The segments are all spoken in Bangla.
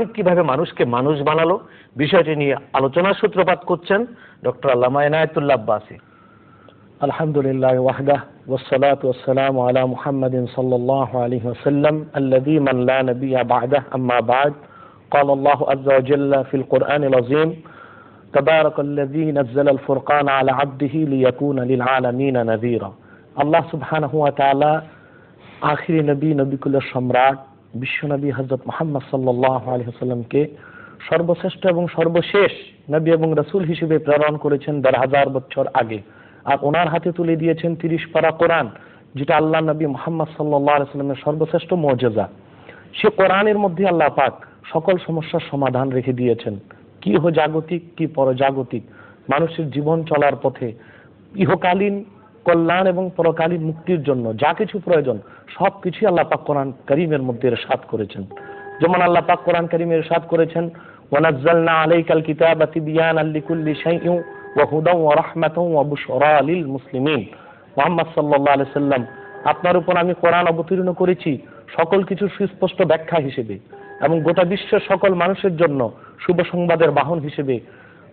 কিভাবে মানুষকে মানুষ বানালো বিষয়টি নিয়ে আলোচনার সূত্রপাত করছেন ডক্টর আল্লামা এনায়তুল্লাহ আব্বাসী الحمد لله وحده والصلاة والسلام على محمد صلى الله عليه وسلم الذي من لا نبي بعده أما بعد قال الله عز وجل في القرآن العظيم تبارك الذي نزل الفرقان على عبده ليكون للعالمين نذيرا আল্লাহ সুবহানাহু ওয়া তাআলা আখিরি নবী নবিকুলের সম্রাট বিশ্বনবী হযরত মুহাম্মদ সাল্লাল্লাহু আলাইহি ওয়াসাল্লামকে সর্বশ্রেষ্ঠ এবং সর্বশেষ নবী এবং রাসূল হিসেবে প্রেরণ করেছেন দেড় হাজার বছর আগে। আর ওনার হাতে তুলে দিয়েছেন তিরিশ পারা কোরআন, যেটা আল্লাহ নবী মোহাম্মদ সাল্লাহ আলাইস্লামের সর্বশ্রেষ্ঠ মর্যাদা। সে কোরআনের মধ্যে আল্লাহ পাক সকল সমস্যার সমাধান রেখে দিয়েছেন। কি জাগতিক, কি পরজাগতিক, মানুষের জীবন চলার পথে ইহকালীন কল্যাণ এবং পরকালীন মুক্তির জন্য যা কিছু প্রয়োজন, সব কিছুই আল্লাহ পাক কোরআন করিমের মধ্যে সাত করেছেন। যেমন আল্লাহ পাক কোরআন করিমের সাত করেছেন, ওয়ানাজ্জালনা আলাইকাল কিতাবা ওয়াহুদাও ওয়া রাহমাতাও ওয়া বুশরা লিল মুসলিমিন। মুহাম্মদ সাল্লাল্লাহু আলাইহি সাল্লাম, আপনার উপর আমি কোরআন অবতীর্ণ করেছি সকল কিছু সুস্পষ্ট ব্যাখ্যা হিসেবে এবং গোটা বিশ্বের সকল মানুষের জন্য শুভ সংবাদের বাহন হিসেবে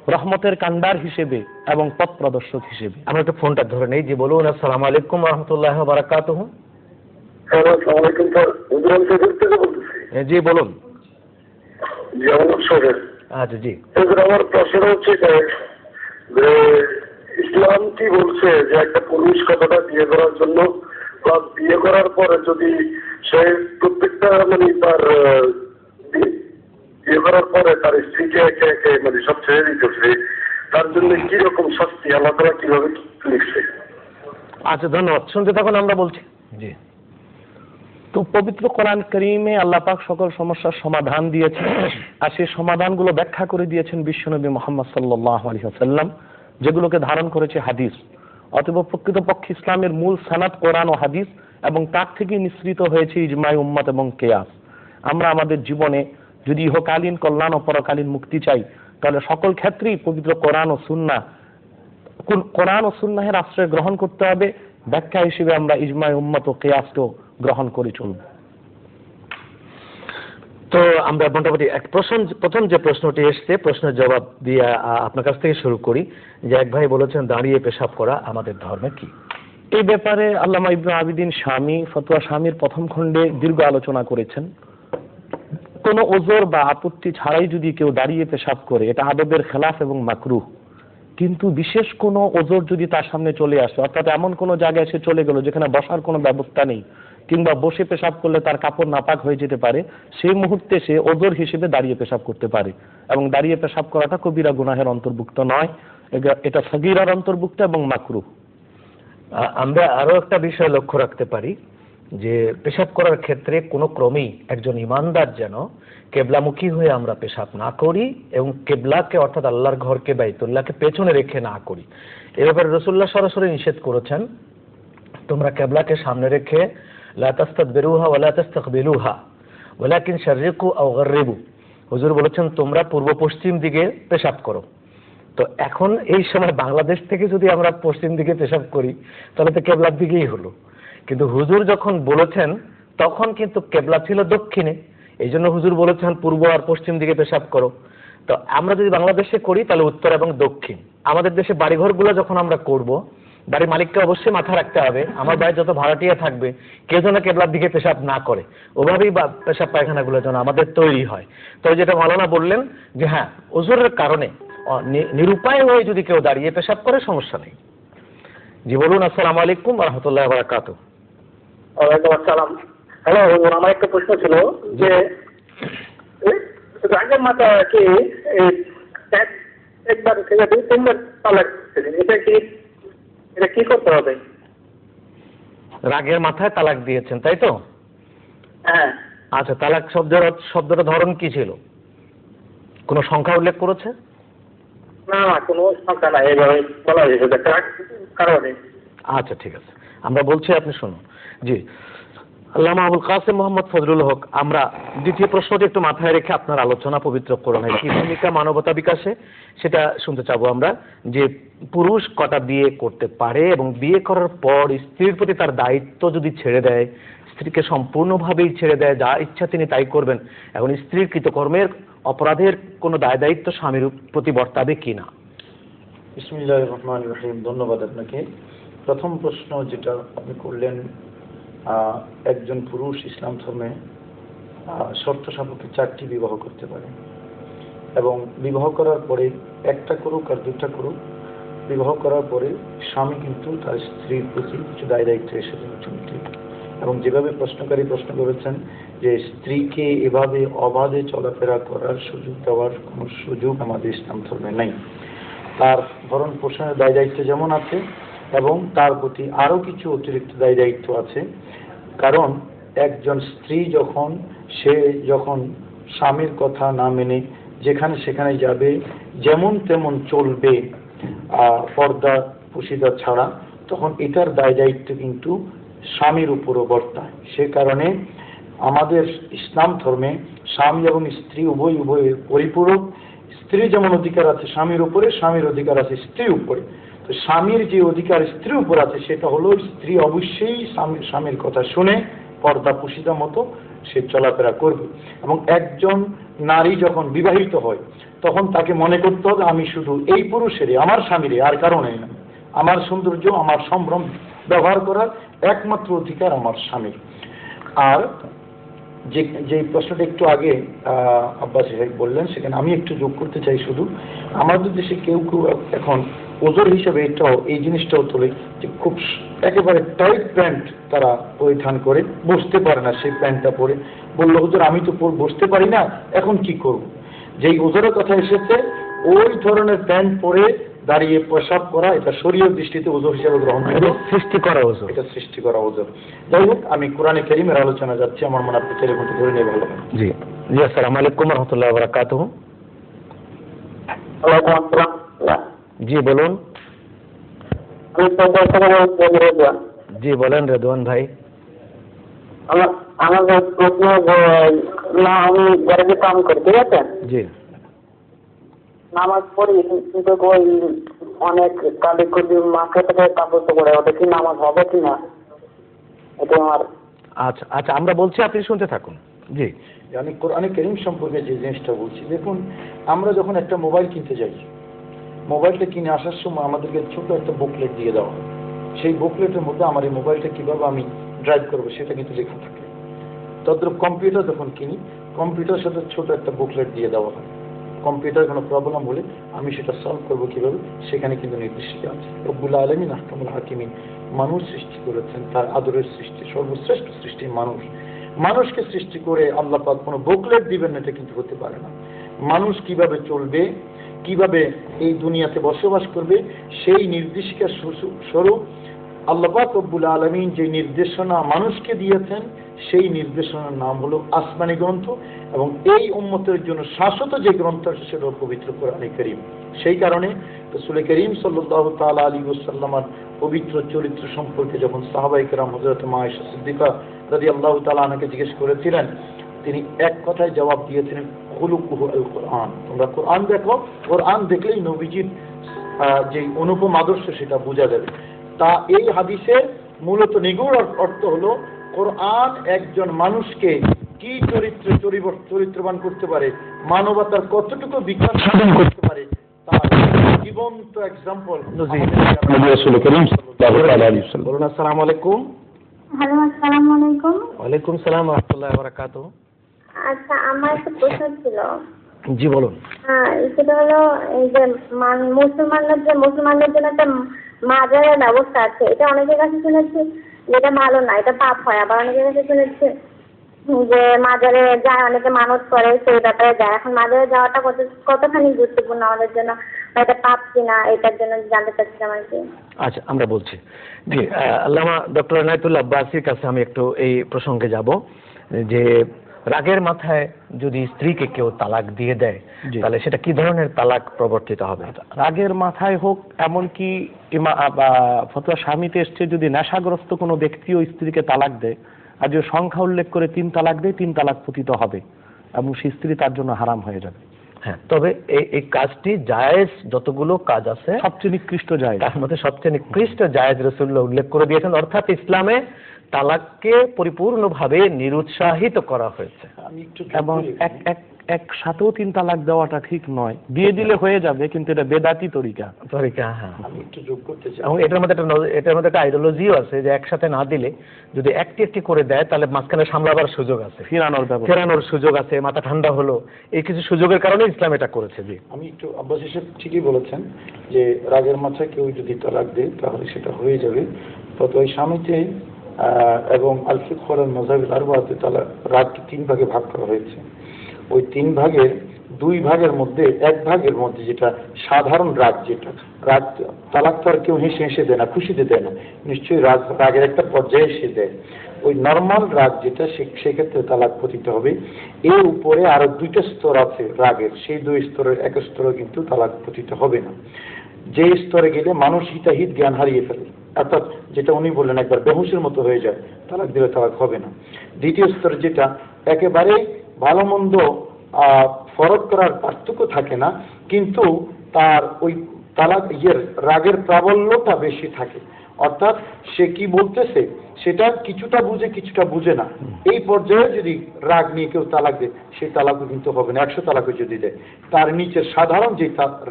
রহমতের কান্ডার হিসেবে এবং পথ প্রদর্শক হিসেবে। আমরা একটু ফোনটা ধরে নেই যে বলুন আসসালামু আলাইকুম রহমতুল্লাহ বারাকাতুহু। জি বলুন। আচ্ছা জি। আমার প্রশ্ন হচ্ছে ইসলাম কি বলছে যে একটা পুরুষ কতটা বিয়ে করার জন্য? বা বিয়ে করার পরে যদি সে প্রত্যেকটা মানে তার বিয়ে করার পরে তার স্ত্রীকে একে একে মানে সব ছেড়ে দিতেছে তার জন্য কি রকম শাস্তি আল্লাহ তালা কীভাবে লিখছে? আচ্ছা ধন্যবাদ। শুনতে তখন আমরা বলছি। জি। তো পবিত্র কোরআন করিমে আল্লাহ পাক সকল সমস্যার সমাধান দিয়েছেন। আর সেই সমাধানগুলো ব্যাখ্যা করে দিয়েছেন বিশ্বনবী মোহাম্মদ সাল্লাহ আলী সাল্লাম যেগুলোকে ধারণ করেছে হাদিস। অতএব প্রকৃতপক্ষে ইসলামের মূল সানাত কোরআন ও হাদিস এবং তার থেকে নিঃসৃত হয়েছে ইজমাই উম্মত এবং কেয়াস। আমরা আমাদের জীবনে যদি ইহকালীন কল্যাণ ও পরকালীন মুক্তি চাই তাহলে সকল ক্ষেত্রেই পবিত্র কোরআন ও সুন্না কোরআন ও সুন্নাহের আশ্রয় গ্রহণ করতে হবে। ব্যাখ্যা হিসেবে আমরা ইজমাই উম্মত ও কেয়াসকেও গ্রহণ করে চলব। তো আমরা মোটামুটি এক প্রশ্ন প্রথম যে প্রশ্নটি এসছে প্রশ্নের জবাব দিয়ে আপনার কাছ থেকে শুরু করি। যে এক ভাই বলেছেন দাঁড়িয়ে পেশাব করা আমাদের ধর্মে কি? এই ব্যাপারে আল্লামা ইবনু আবিদিন স্বামী ফতুয়া স্বামীর প্রথম খণ্ডে দীর্ঘ আলোচনা করেছেন। কোনো ওজোর বা আপত্তি ছাড়াই যদি কেউ দাঁড়িয়ে পেশাব করে, এটা আদবের খেলাফ এবং মাকরুহ। কিন্তু বিশেষ কোনো ওজোর যদি তার সামনে চলে আসে, অর্থাৎ এমন কোনো জায়গায় সে চলে গেল যেখানে বসার কোনো ব্যবস্থা নেই, কিংবা বসে পেশাব করলে তার কাপড় নাপাক হয়ে যেতে পারে, সেই মুহূর্তে সে ওজোর হিসেবে দাঁড়িয়ে পেশাব করতে পারে। এবং দাঁড়িয়ে পেশাব করাটা কবিরা গুনাহের অন্তর্ভুক্ত নয়, এটা- সগিরার অন্তর্ভুক্ত এবং মাকরু আমরা আরও একটা বিষয় লক্ষ্য রাখতে পারি। যে পেশাব করার ক্ষেত্রে কোনো ক্রমেই একজন ইমানদার যেন কেবলামুখী হয়ে আমরা পেশাব না করি এবং কেবলাকে অর্থাৎ আল্লাহর ঘরকে, বাইতুল্লাহকে পেছনে রেখে না করি। এ ব্যাপারে রসুল্লাহ সরাসরি নিষেধ করেছেন, তোমরা কেবলাকে সামনে রেখে, লা তাস্তাদবিরুহা ওয়ালা তাস্তাকবিলুহা, ওয়ালাকিন শাররিকু আও হুজুর বলেছেন, তোমরা পূর্ব পশ্চিম দিকে পেশাব করো। তো এখন এই সময় বাংলাদেশ থেকে যদি আমরা পশ্চিম দিকে পেশাব করি, তাহলে তো কেবলার দিকেই হলো। কিন্তু হুজুর যখন বলেছেন, তখন কিন্তু কেবলা ছিল দক্ষিণে। এই জন্য হুজুর বলেছেন, পূর্ব আর পশ্চিম দিকে পেশাব করো। তো আমরা যদি বাংলাদেশে করি, তাহলে উত্তর এবং দক্ষিণ। আমাদের দেশে বাড়িঘরগুলো যখন আমরা করব, বাড়ির মালিককে অবশ্যই মাথা রাখতে হবে। আমার বাড়ির যত ভাড়াটিয়া থাকবে, কেউ যেন কেবলার দিকে পেশাব না করে। ওভাবেই পেশাব পায়খানাগুলো যেন আমাদের তৈরি হয়। তো যেটা মালানা বললেন যে হ্যাঁ ওজোরের কারণে নিরুপায় হয়ে যদি কেউ দাঁড়িয়ে পেশাব করে, সমস্যা নেই। জি বলুন, আসসালামু আলাইকুম রহমতুল্লাহ বারাকাতু ওয়ালাইকুম আসসালাম। হ্যালো আমার একটা প্রশ্ন ছিল যে রাগের মাথা কি একবার থেকে দুই তিনবার তালাক। এটা কি এটা কি করতে হবে? রাগের মাথায় তালাক দিয়েছেন তাই তো? হ্যাঁ। আচ্ছা তালাক শব্দের শব্দটা ধরন কি ছিল? কোনো সংখ্যা উল্লেখ করেছে? না না কোনো সংখ্যা নাই এইভাবে বলা হয়েছে। কারণে? আচ্ছা ঠিক আছে। আমরা বলছি, আপনি শুনুন। জি। আল্লামা আবুল কাসেম মোহাম্মদ ফজলুল হক, আমরা দ্বিতীয় প্রশ্নটি একটু মাথায় রেখে আপনার আলোচনা পবিত্র করোনায় কি ভূমিকা, মানবতা বিকাশে, সেটা শুনতে চাবো আমরা, যে পুরুষ কটা বিয়ে করতে পারে এবং বিয়ে করার পর স্ত্রীর প্রতি তার দায়িত্ব যদি ছেড়ে দেয়, স্ত্রীকে সম্পূর্ণভাবেই ছেড়ে দেয়, যা ইচ্ছা তিনি তাই করবেন, এখন স্ত্রীর কৃতকর্মের অপরাধের কোনো দায় দায়িত্ব স্বামীর প্রতি বর্তাবে কিনা? বিসমিল্লাহ রহমান রহিম, ধন্যবাদ আপনাকে। প্রথম প্রশ্ন যেটা আপনি করলেন একজন পুরুষ ইসলাম ধর্মে শর্ত সাপেক্ষে চারটি বিবাহ করতে পারে। এবং বিবাহ করার পরে একটা করুক আর দুটা করুক, বিবাহ করার পরে স্বামী কিন্তু তার স্ত্রীর প্রতি কিছু দায় দায়িত্ব এসে চলতে এবং যেভাবে প্রশ্নকারী প্রশ্ন করেছেন যে স্ত্রীকে এভাবে অবাধে চলাফেরা করার সুযোগ দেওয়ার কোনো সুযোগ আমাদের ইসলাম ধর্মে নাই। তার ভরণ পোষণের দায় দায়িত্ব যেমন আছে এবং তার প্রতি আরও কিছু অতিরিক্ত দায় দায়িত্ব আছে। কারণ একজন স্ত্রী যখন, সে যখন স্বামীর কথা না মেনে যেখানে সেখানে যাবে, যেমন তেমন চলবে পর্দা পুশিদা ছাড়া, তখন এটার দায় দায়িত্ব কিন্তু স্বামীর উপরও বর্তায়। সে কারণে আমাদের ইসলাম ধর্মে স্বামী এবং স্ত্রী উভয় উভয়ের পরিপূরক। স্ত্রী যেমন অধিকার আছে স্বামীর উপরে, স্বামীর অধিকার আছে স্ত্রীর উপরে। তো স্বামীর যে অধিকার স্ত্রীর উপর আছে সেটা হলো স্ত্রী অবশ্যই স্বামীর কথা শুনে পর্দা পুষিতা মতো সে চলাফেরা করবে। এবং একজন নারী যখন বিবাহিত হয় তখন তাকে মনে করতে হবে আমি শুধু এই পুরুষেরই আমার স্বামীরই আর কারণে না। আমার সৌন্দর্য আমার সম্ভ্রম ব্যবহার করার একমাত্র অধিকার আমার স্বামীর। আর যে যে প্রশ্নটা একটু আগে আহ, আব্বাস বললেন সেখানে আমি একটু যোগ করতে চাই শুধু। আমাদের দেশে কেউ কেউ এখন ওজোর হিসেবে এটাও এই জিনিসটাও তোলে যে খুব একেবারে টাইট প্যান্ট তারা পরিধান করে বসতে পারে না সেই প্যান্টটা পরে। বলল হুজুর আমি তো বসতে পারি না এখন কি করব? যেই ওজোরের কথা এসেছে ওই ধরনের প্যান্ট পরে দাঁড়িয়ে প্রসাব করা এটা শরীয় দৃষ্টিতে ওজোর হিসেবে গ্রহণ করে। সৃষ্টি করা ওজোর এটা সৃষ্টি করা ওজোর যাই হোক আমি কোরআনে কেরিমের আলোচনা যাচ্ছি আমার মনে আপনি টেলিফোনটা ধরে নিয়ে ভালো জি। জি আসসালামু আলাইকুম রহমতুল্লাহ বারাকাতুহু। জি, বলুন। জি, বলেন রেদওয়ান ভাই। আমার প্রশ্ন না আমি কাম করি ঠিক আছে জি। নামাজ পড়ি কিন্তু ওই অনেক কালি কুলি মাকে থেকে কাপড় তো ওটা কি নামাজ হবে কি না এটা আমার আচ্ছা আচ্ছা আমরা বলছি আপনি শুনতে থাকুন। জি। আমি কোরআনে করিম সম্পর্কে যে জিনিসটা বলছি, দেখুন, আমরা যখন একটা মোবাইল কিনতে যাই মোবাইলটা কিনে আসার সময় আমাদেরকে ছোট একটা বুকলেট দিয়ে দেওয়া হয়। সেই বুকলেটের মধ্যে আমার এই মোবাইলটা কীভাবে আমি ড্রাইভ করব সেটা কিন্তু লেখা থাকে। তদ্রুপ কম্পিউটার যখন কিনি কম্পিউটার সাথে ছোট একটা বুকলেট দিয়ে দেওয়া হয়। কম্পিউটার কোনো প্রবলেম হলে আমি সেটা সলভ করব কীভাবে, সেখানে কিন্তু নির্দিষ্ট আছে। রব্বুল আলমিন আহকামুল হাকিমিন মানুষ সৃষ্টি করেছেন, তার আদরের সৃষ্টি, সর্বশ্রেষ্ঠ সৃষ্টি মানুষ। মানুষকে সৃষ্টি করে আল্লাহ পাক কোনো বুকলেট দিবেন এটা কিন্তু হতে পারে না। মানুষ কীভাবে চলবে কীভাবে এই দুনিয়াতে বসবাস করবে, সেই নির্দেশিকা স্বরূপ- আল্লাপাক রব্বুল আলমিন যে নির্দেশনা মানুষকে দিয়েছেন, সেই নির্দেশনার নাম হলো আসমানি গ্রন্থ এবং এই উম্মতের জন্য শাশ্বত যে গ্রন্থ আছে, সেটা পবিত্র কোরআনে করিম। সেই কারণে রসুল করিম সাল্লাহ তালা আলী ওসাল্লামার পবিত্র চরিত্র সম্পর্কে যখন সাহাবাই কেরাম হজরত মায়েশা সিদ্দিকা রাজি আল্লাহ তালা আনাকে জিজ্ঞেস করেছিলেন তিনি এক কথায় জবাব দিয়েছিলেন খুলুকুহু আল কোরআন। তোমরা কোরআন দেখো কোরআন দেখলেই নবীজির যে অনুপম আদর্শ সেটা বোঝা যাবে। তা এই হাদিসের মূলত নিগুড় অর্থ হলো কোরআন একজন মানুষকে কি চরিত্রে চরিত্রবান করতে পারে মানবতার কতটুকু বিকাশ সাধন করতে পারে তার জীবন্ত এক্সাম্পল বলুন। আসসালামু আলাইকুম। হ্যালো আসসালামু আলাইকুম। ওয়ালাইকুম সালাম রহমতুল্লাহ বারাকাতুহু। আচ্ছা আমার একটা প্রশ্ন ছিল। জি বলুন। হ্যাঁ সেটা হলো এই যে মান- মুসলমানদের যে মুসলমানদের জন্য একটা মাজারের ব্যবস্থা আছে এটা অনেকের কাছে শুনেছি এটা ভালো না এটা পাপ হয়। আবার অনেকের কাছে শুনেছি যে মাজারে যায় অনেকে মানত করে সেই ব্যাপারে যায়। এখন মাজারে যাওয়াটা কত কতখানি গুরুত্বপূর্ণ আমাদের জন্য? এটা পাপ কিনা এটার জন্য জানতে চাচ্ছিলাম আর কি। আচ্ছা আমরা বলছি। জি আল্লামা ডক্টর এনায়তুল্লাহ আব্বাসির কাছে আমি একটু এই প্রসঙ্গে যাব যে রাগের মাথায় যদি স্ত্রীকে কেউ তালাক দিয়ে দেয়। তাহলে সেটা কি ধরনের তালাক প্রবর্তিত হবে রাগের মাথায় হোক এমনকি ফতোয়া স্বামীতে এসছে যদি নেশাগ্রস্ত কোনো ব্যক্তিও স্ত্রীকে তালাক দেয় আর যদি সংখ্যা উল্লেখ করে তিন তালাক দেয় তিন তালাক পতিত হবে এবং সেই স্ত্রী তার জন্য হারাম হয়ে যাবে হ্যাঁ তবে এই এই কাজটি জায়েজ যতগুলো কাজ আছে সবচেয়ে নিকৃষ্ট জায়েজ। তার মধ্যে সবচেয়ে নিকৃষ্ট জায়েজ রসুল্লাহ উল্লেখ করে দিয়েছেন অর্থাৎ ইসলামে তালাককে পরিপূর্ণভাবে নিরুৎসাহিত করা হয়েছে। এবং এক এক এক সাথেও তিন তালাক দেওয়াটা ঠিক নয়। দিয়ে দিলে হয়ে যাবে কিন্তু এটা বেদাতি তরিকা। তরিকা হ্যাঁ। আমি একটু যোগ করতে চাই। এবং এটার মধ্যে একটা এটার মধ্যে একটা আইডিওলজিও আছে যে একসাথে না দিলে যদি একটি একটি করে দেয় তাহলে মাঝখানে সামলাবার সুযোগ আছে। ফেরানোর ফেরানোর সুযোগ আছে মাথা ঠান্ডা হলো। এই কিছু সুযোগের কারণে ইসলাম এটা করেছে জি আমি একটু আব্বাস হিসেব ঠিকই বলেছেন যে রাগের মাথায় কেউ যদি তালাক দেয় তাহলে সেটা হয়ে যাবে। তত ওই স্বামীতে আহ, এবং আলফিক খোলার মজাবিল আরবাতে তালা রাগকে তিন ভাগে ভাগ করা হয়েছে। ওই তিন ভাগের, দুই ভাগের মধ্যে এক ভাগের মধ্যে যেটা সাধারণ রাগ যেটা, রাগ তালাক তো আর কেউ হেসে হেসে দেয় না, খুশিতে দেয় না, নিশ্চয়ই রাগ, রাগের একটা পর্যায়ে এসে দেয়। ওই নর্মাল রাগ যেটা সেক্ষেত্রে তালাক পতিত হবে। এর উপরে আরও দুইটা স্তর আছে রাগের, সেই দুই স্তরের এক স্তরে কিন্তু তালাক পতিত হবে না। যে স্তরে গেলে মানুষ হিতাহিত জ্ঞান হারিয়ে ফেলে, অর্থাৎ যেটা উনি বললেন, একবার বেহুশের মতো হয়ে যায়, তালাক দিলে তালাক হবে না। দ্বিতীয় স্তর যেটা একেবারে ভালো মন্দ ফরক করার পার্থক্য থাকে না কিন্তু তার ওই তালাক ইয়ের রাগের প্রাবল্যটা বেশি থাকে। অর্থাৎ সে কি বলতেছে সেটা কিছুটা বুঝে কিছুটা বুঝে না। এই পর্যায়ে যদি রাগ নিয়ে কেউ তালাক দেয় সেই তালাকও কিন্তু হবে না একশো তালাকও যদি দেয়। তার নিচের সাধারণ যে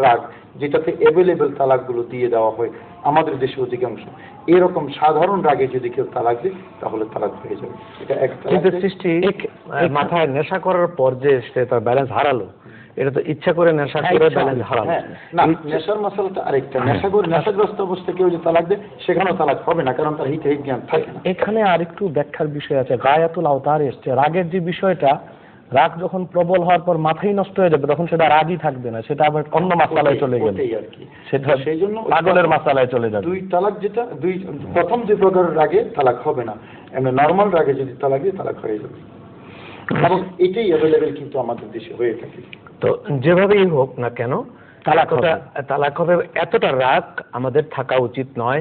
রাগ যেটাতে অ্যাভেলেবেল তালাকগুলো দিয়ে দেওয়া হয় আমাদের দেশে অধিকাংশ এরকম সাধারণ রাগে যদি কেউ তালাক দেয় তাহলে তালাক হয়ে যাবে। এটা এক তালাক কিন্তু দেয়। সৃষ্টি মাথায় নেশা করার পর যে সে তার ব্যালেন্স হারালো এটা তো ইচ্ছা করে নেশা হ্যাঁ, করে ব্যালেন্স করে। হ্যাঁ, না নেশার মশালাটা আরেকটা। নেশা করে নেশাগ্রস্ত অবস্থায় কেউ যদি তালাক দেয় সেখানেও তালাক হবে না কারণ তার হিতে জ্ঞান থাকে না। এখানে আর একটু ব্যাখ্যার বিষয় আছে। গায়াতুল আওতার এসছে। রাগের যে বিষয়টা রাগ যখন প্রবল হওয়ার পর মাথাই নষ্ট হয়ে যাবে তখন সেটা রাগই থাকবে না সেটা আবার অন্য মাসালায় চলে গেল। আর কি। সেটা সেই জন্য পাগলের মাসালায় চলে যাবে। দুই তালাক যেটা দুই প্রথম যে প্রকারের রাগে তালাক হবে না। এমনি নর্মাল রাগে যদি তালাক দিয়ে তালাক হয়ে যাবে। এবং এটাই অ্যাভেলেবেল কিন্তু আমাদের দেশে হয়ে থাকে। তো যেভাবেই হোক না কেন তালাক তালাক হবে এতটা রাগ আমাদের থাকা উচিত নয়।